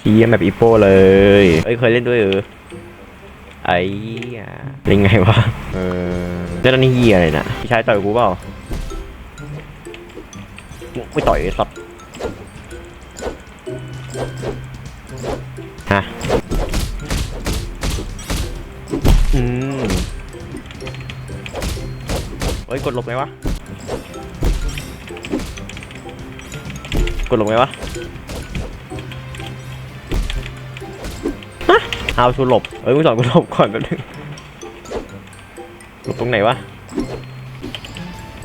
เฮียแบบอีโป้เลย เอ้ยเคยเล่นด้วยเออไอ้เหี้ยเล่นไงวะ เออเจ้าหนี่เฮียอะไรน่ะพี่ชายต่อยกูเปล่าไม่ต่อยไอ้สัตว์ฮะอืมเฮ้ย กดหลบไหมวะ กดหลบไหมวะ เอาชูหลบเอ้ยมึงสอนกูหลบก่อนแป๊บนึงหลบตรงไหนวะ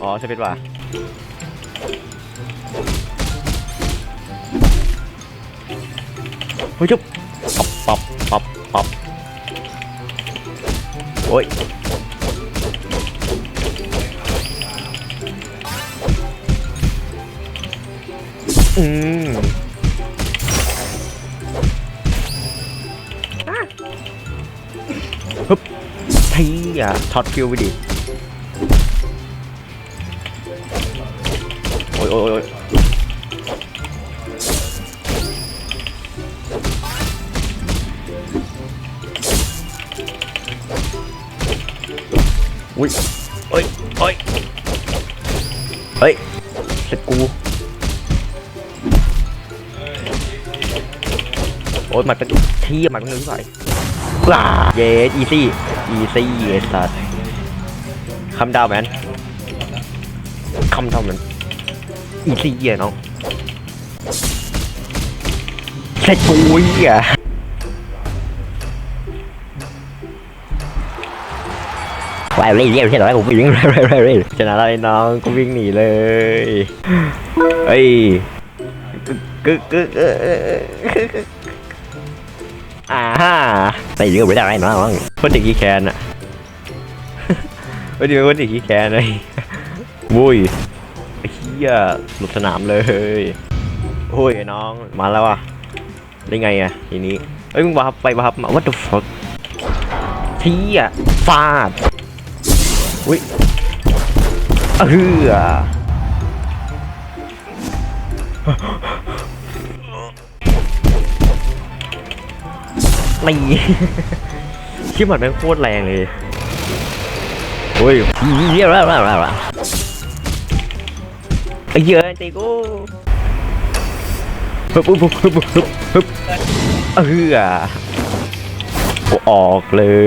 อ๋อใช่เป็นว่าเฮ้ยจุ๊บปับปับปับปับโอ้ยอืม เฮียช็อตฟิวไปดิ โอ้ยโอ้ยโอ้ยอุ้ยเอ้ยเอ้ยเฮ้ยเสร็จกูโอ้ยหมัดเป็นที่หมัดเป็นเงินเท่าไหร่ว้าเยสอีซี่ อีซี่เยสสัตว์คำดาวแมนคำดาวแมนอีซี่เยน้องเสร็จปุ้ยอะไปเรื่อยๆใช่ไหมผมวิ่งเรื่อยๆชนะแล้วไอ้น้องก็วิ่งหนีเลยเฮ้ยกึกกึกเออเออเอออ่าฮ่าใส่เรือไม่ได้น้องคนเด็กขี้แคนอะวันนี้เป็นคนเด็กขี้แคนเลยวุ้ยไอ้เหี้ยหลุดสนามเลยโอ้ยไอ้น้องมาแล้วอะได้ไงอะทีนี้เอ้ยมึงบับไปบับมา what the fuck เที่ยฟาดอุ้ยเออ ไม่ชิบหมันแม่งโคตรแรงเลยโอ้ยเยอะแล้วแล้วแล้วไอ้เยอะตีกูฮึบฮึบฮึบฮึบฮึบฮึบเออโอออกเลย